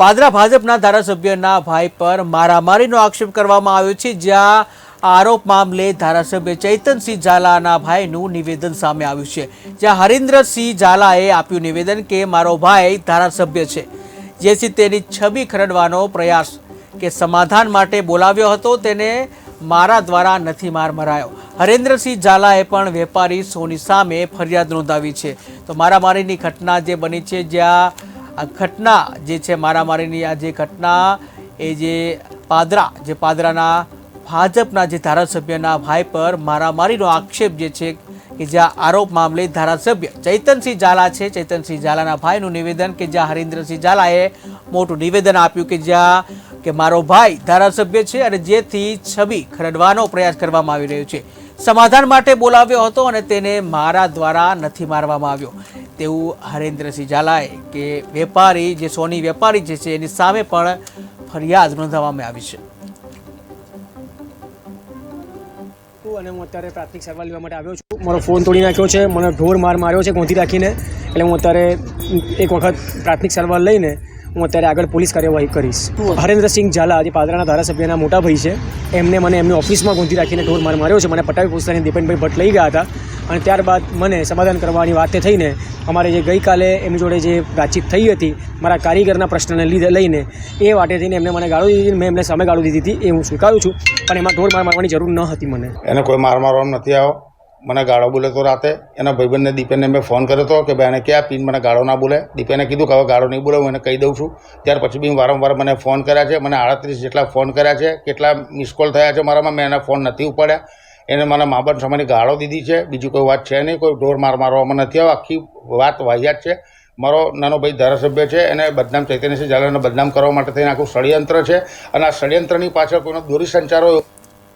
પાદરા ભાજપના ધારાસભ્યના ભાઈ પર મારામારીનો આક્ષેપ કરવામાં આવ્યો છે, જ્યાં આરોપ મામલે ધારાસભ્ય ચૈતનસિંહ ઝાલાના ભાઈનું નિવેદન સામે આવ્યું છે. જ્યાં હરિન્દ્રસિંહ ઝાલાએ આપ્યું નિવેદન કે મારો ભાઈ ધારાસભ્ય છે. જેથી તેની છબી ખરડવાનો પ્રયાસ કે સમાધાન માટે બોલાવ્યો હતો, તેને મારા દ્વારા નથી માર મરાયો. હરેન્દ્રસિંહ ઝાલાએ પણ વેપારી સોની સામે ફરિયાદ નોંધાવી છે. તો મારામારીની ઘટના જે બની છે, જ્યાં આ ઘટના જે છે, મારામારીની આ જે ઘટના, એ જે પાદરા, જે પાદરાના ભાજપના જે ધારાસભ્યના ભાઈ પર મારામારીનો આક્ષેપ જે છે કે જ્યાં આરોપ મામલે ધારાસભ્ય ચૈતનસિંહ ઝાલા છે. ચૈતનસિંહ ઝાલાના ભાઈનું નિવેદન કે જ્યાં હરિન્દ્રસિંહ ઝાલાએ મોટું નિવેદન આપ્યું કે જ્યાં કે મારો ભાઈ ધારાસભ્ય છે અને જેથી છબી ખરડવાનો પ્રયાસ કરવામાં આવી રહ્યો છે. સમાધાન માટે બોલાવ્યો હતો અને તેને મારા દ્વારા નથી મારવામાં આવ્યો. તેવું હરેન્દ્રસિંહ ઝાલાએ કે વેપારી જે સોની વેપારી જે છે, એની સામે પણ ફરિયાદ નોંધાવવામાં આવી છે. અને હું અત્યારે પ્રાથમિક સારવાર લેવા માટે આવ્યો છું. મારો ફોન તોડી નાખ્યો છે, મને ઢોર માર માર્યો છે, ગોંધી રાખીને. એટલે હું અત્યારે એક વખત પ્રાથમિક સારવાર લઈને હું અત્યારે આગળ પોલીસ કાર્યવાહી કરીશ. હરેન્દ્રસિંહ ઝાલા જે પાદરાના ધારાસભ્યના મોટા ભાઈ છે. એમને મને એમની ઓફિસમાં ગોંધી રાખીને ઢોર માર માર્યો છે. મને પટાવી પોસ્તાની દીપેનભાઈ ભટ્ટ લઈ ગયા હતા. અને ત્યારબાદ મને સમાધાન કરવાની વાતે થઈને અમારે જે ગઈકાલે એમની જોડે જે વાતચીત થઈ હતી, મારા કારીગરના પ્રશ્નને લીધે લઈને, એ વાટે થઈને એમને મને ગાળો દીધી, મેં એમને સામે ગાળો દીધી હતી, એ હું સ્વીકારું છું, પણ એમાં ઢોર માર મારવાની જરૂર ન હતી મને. એને કોઈ માર મારવાનો નથી આવ્યો મને ગાળો બોલે તો રાતે. એના ભાઈબંધને દીપેનને મેં ફોન કર્યો હતો કે ભાઈ, એને ક્યાં પીન? મને ગાળો ના બોલે. દીપેને કીધું કે હવે ગાળો નહીં બોલે, હું એને કહી દઉં છું. ત્યાર પછી બી વારંવાર મને ફોન કર્યા છે. મને આડત્રીસ જેટલા ફોન કર્યા છે, કેટલા મિસ કોલ થયા છે મારામાં, મેં એના ફોન નથી ઉપાડ્યા. એને મને મા બાપ ગાળો દીધી છે. બીજી કોઈ વાત છે નહીં. કોઈ ઢોર માર મારવામાં નથી આવ્યો. આખી વાત વાહિયાત છે. મારો નાનો ભાઈ ધારાસભ્ય છે. એને બદનામ ચૈતન્યસિંહ ઝાલાને બદનામ કરવા માટે થઈને આખું ષડયંત્ર છે. અને આ ષડયંત્રની પાછળ કોઈનો દોરી સંચારો